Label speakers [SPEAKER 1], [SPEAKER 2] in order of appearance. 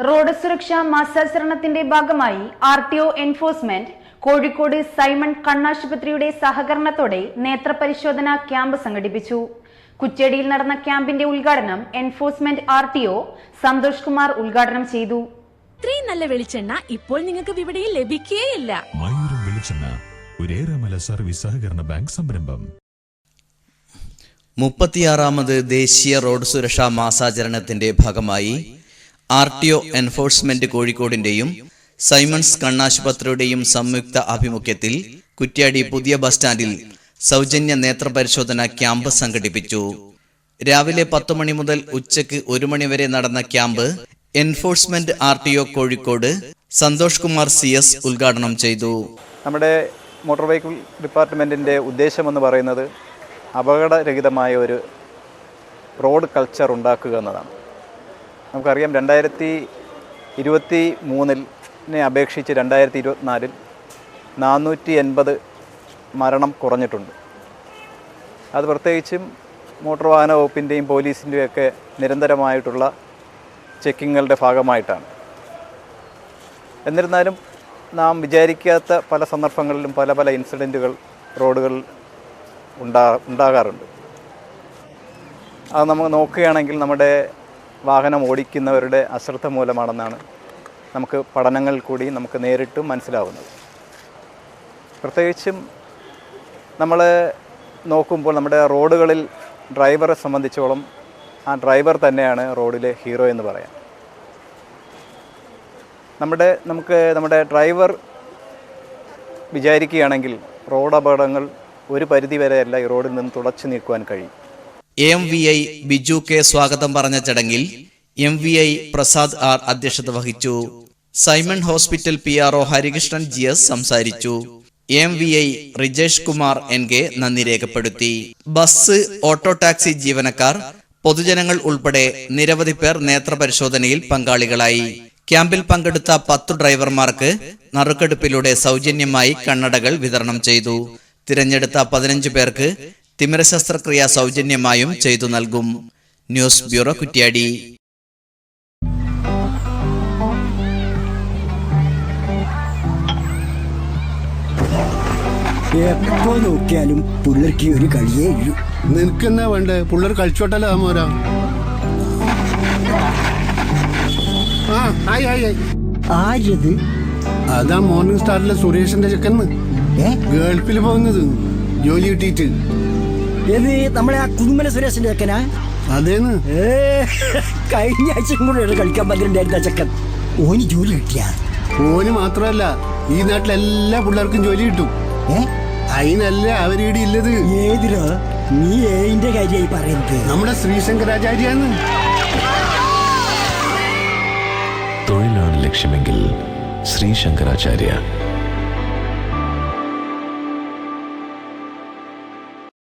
[SPEAKER 1] Road സുരക്ഷാ മാസാചരണത്തിന്റെ ഭാഗമായി R T O enforcement Kozhikode Simon കണ്ണാശുപത്രിയുടെ സഹകരണത്തോടെ നേത്രപരിശോധന ക്യാമ്പ് സംഘടിപ്പിച്ചു. കുച്ചേടിയിൽ നടന്ന ക്യാമ്പിന്റെ ഉദ്ഘാടനം enforcement R T O Santhosh Kumar ഉദ്ഘാടനം ചെയ്തു.
[SPEAKER 2] ഇത്രയും നല്ല വെളിച്ചെണ്ണ ഇപ്പോൾ നിങ്ങൾക്ക് വിപണിയിൽ ലഭിക്കുകയില്ല
[SPEAKER 3] മയൂരം വെളിച്ചെണ്ണ ഒരേറെമല സർവീസ് സഹകരണ ബാങ്ക് സംരംഭം.
[SPEAKER 4] മുപ്പത്തിയാറാമത് ദേശീയ റോഡ് സുരക്ഷാ മാസാചരണത്തിന്റെ ഭാഗമായി ആർ ടി ഒ എൻഫോഴ്സ്മെന്റ് കോഴിക്കോടിന്റെയും സൈമൺസ് കണ്ണാശുപത്രിയുടെയും സംയുക്ത ആഭിമുഖ്യത്തിൽ കുറ്റ്യാടി പുതിയ ബസ് സ്റ്റാൻഡിൽ സൗജന്യ നേത്രപരിശോധന ക്യാമ്പ് സംഘടിപ്പിച്ചു. രാവിലെ പത്ത് മണി മുതൽ ഉച്ചയ്ക്ക് ഒരു മണി വരെ നടന്ന camp enforcement R T O Kozhikode Santhosh Kumar C S ഉദ്ഘാടനം ചെയ്തു.
[SPEAKER 5] നമ്മുടെ മോട്ടോർ വെഹിക്കിൾ ഡിപ്പാർട്ട്മെന്റിന്റെ ഉദ്ദേശമെന്ന് പറയുന്നത് അപകടരഹിതമായ ഒരു റോഡ് കൾച്ചർ ഉണ്ടാക്കുക എന്നതാണ്. നമുക്കറിയാം രണ്ടായിരത്തി ഇരുപത്തി മൂന്നിനെ അപേക്ഷിച്ച് രണ്ടായിരത്തി ഇരുപത്തിനാലിൽ നാനൂറ്റി എൺപത് മരണം കുറഞ്ഞിട്ടുണ്ട്. അത് പ്രത്യേകിച്ചും മോട്ടോർ വാഹന വകുപ്പിന്റെയും പോലീസിന്റെയും ഒക്കെ നിരന്തരമായിട്ടുള്ള ചെക്കിങ്ങുകളുടെ ഭാഗമായിട്ടാണ്. എന്നിരുന്നാലും നാം വിചാരിക്കാത്ത പല സന്ദർഭങ്ങളിലും പല പല ഇൻസിഡന്റുകൾ റോഡുകളിൽ ഉണ്ടാ ഉണ്ടാകാറുണ്ട്. അത് നമ്മൾ നോക്കുകയാണെങ്കിൽ നമ്മുടെ വാഹനം ഓടിക്കുന്നവരുടെ അശ്രദ്ധ മൂലമാണെന്നാണ് നമുക്ക് പഠനങ്ങൾ കൂടി നമുക്ക് നേരിട്ടും മനസ്സിലാവുന്നത്. പ്രത്യേകിച്ചും നമ്മൾ നോക്കുമ്പോൾ നമ്മുടെ റോഡുകളിൽ ഡ്രൈവറെ സംബന്ധിച്ചോളം ആ ഡ്രൈവർ തന്നെയാണ് റോഡിലെ ഹീറോ എന്ന് പറയാം. നമ്മുടെ നമുക്ക് നമ്മുടെ ഡ്രൈവർ വിചാരിക്കുകയാണെങ്കിൽ റോഡ് അപകടങ്ങൾ ഒരു പരിധി വരെയല്ല ഈ റോഡിൽ നിന്ന് തുടച്ചു നീക്കുവാൻ കഴിയും.
[SPEAKER 4] M V I Biju K സ്വാഗതം പറഞ്ഞ ചടങ്ങിൽ M V I Prasad R അധ്യക്ഷത വഹിച്ചു. Simon hospital P R O Harikrishnan G S സംസാരിച്ചു. M V I Rijesh Kumar N K നന്ദി രേഖപ്പെടുത്തി. ബസ് ഓട്ടോ ടാക്സി ജീവനക്കാർ പൊതുജനങ്ങൾ ഉൾപ്പെടെ നിരവധി പേർ നേത്രപരിശോധനയിൽ പങ്കാളികളായി. ക്യാമ്പിൽ പങ്കെടുത്ത പത്തു ഡ്രൈവർമാർക്ക് നറുക്കെടുപ്പിലൂടെ സൗജന്യമായി കണ്ണടകൾ വിതരണം ചെയ്തു. തിരഞ്ഞെടുത്ത പതിനഞ്ച് പേർക്ക് തിമിര ശസ്ത്രക്രിയ സൗജന്യമായും ചെയ്തു നൽകും. News bureau Kuttiadi.
[SPEAKER 6] എപ്പോ നോക്കിയാലും പിള്ളേർക്ക് ഒരു കളിയേ ഇല്ലു.
[SPEAKER 7] നിനക്കെന്നാ വേണ്ടേ? പിള്ളേർ കളിച്ചോട്ടല്ലോ മോരാ? ആ ആയി ആയി ആയി.
[SPEAKER 6] ആരത്
[SPEAKER 7] അതാ മോർണിംഗ് സ്റ്റാറിലെ സുരേഷിന്റെ ചെക്കന്ന് ഗൾഫിൽ പോകുന്നത്. ജോലി കിട്ടിയിട്ട്.
[SPEAKER 6] ഏത് നമ്മളെ ആ കുതുമല സുരേഷിന്റെ ചെക്കനാ?
[SPEAKER 7] അതേന്ന്?
[SPEAKER 6] ഏ കഴിഞ്ഞ ആഴ്ച കൂടെ കളിക്കാൻ പന്ത്രണ്ടായിരുന്ന ചെക്കൻ. ഓന് ജോലി കിട്ടിയ?
[SPEAKER 7] ഓന് മാത്രമല്ല ഈ നാട്ടിലെ എല്ലാ പിള്ളേർക്കും ജോലി കിട്ടും.
[SPEAKER 6] ഏ?
[SPEAKER 7] അതിനല്ല അവരീടെ ഇല്ലത്.
[SPEAKER 6] ഏതിരോ നീ ഏതിന്റെ കാര്യമായി പറയുന്നത്.
[SPEAKER 7] നമ്മുടെ ശ്രീശങ്കരാചാര്യാണ്
[SPEAKER 8] തൊഴിലാണ് ലക്ഷ്യമെങ്കിൽ ശ്രീ ശങ്കരാചാര്യ